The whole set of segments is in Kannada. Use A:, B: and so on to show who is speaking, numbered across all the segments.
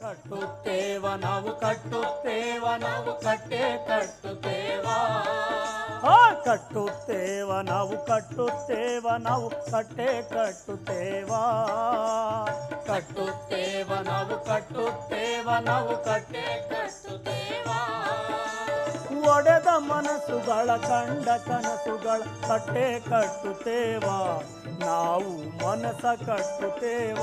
A: ಕಟ್ಟುತ್ತೇವ ನಾವು ಕಟ್ಟುತ್ತೇವ ನಾವು ಕಟ್ಟೆ ಕಟ್ಟುತ್ತೇವ.
B: ಹಾ ಕಟ್ಟುತ್ತೇವ ನಾವು ಕಟ್ಟುತ್ತೇವ ನಾವು ಕಟ್ಟೆ ಕಟ್ಟುತ್ತೇವ.
A: ಕಟ್ಟುತ್ತೇವ ನಾವು ಕಟ್ಟುತ್ತೇವ ನಾವು ಕಟ್ಟೆ ಕಟ್ಟುತ್ತೇವ.
B: ಒಡೆದ ಮನಸ್ಸುಗಳ ಕಂಡ ಕನಸುಗಳ ಕಟ್ಟೆ ಕಟ್ಟುತ್ತೇವ. ನಾವು ಮನಸ ಕಟ್ಟುತ್ತೇವ.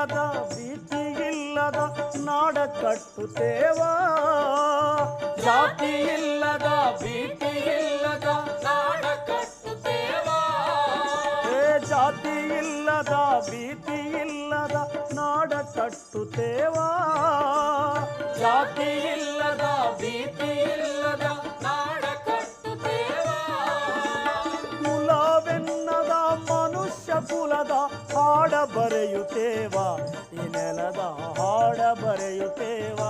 B: ಇಲ್ಲದ ಭೀತಿ ಇಲ್ಲದ ನಾಡ ಕಟ್ಟುತ್ತೇವಾ?
A: ಜಾತಿ ಇಲ್ಲದ ಭೀತಿ ಇಲ್ಲದ ನಾಡ ಕಟ್ಟುತ್ತೇವ?
B: ಏ ಜಾತಿ ಇಲ್ಲದ ಭೀತಿ ಇಲ್ಲದ ನಾಡ ಕಟ್ಟುತ್ತೇವಾ?
A: ಜಾತಿ ಇಲ್ಲದ ಭೀತಿ
B: ಕುಲದ ಹಾಡ ಬರೆಯುತ್ತೇವಾ? ಈ ನೆಲದ ಹಾಡ ಬರೆಯುತ್ತೇವ?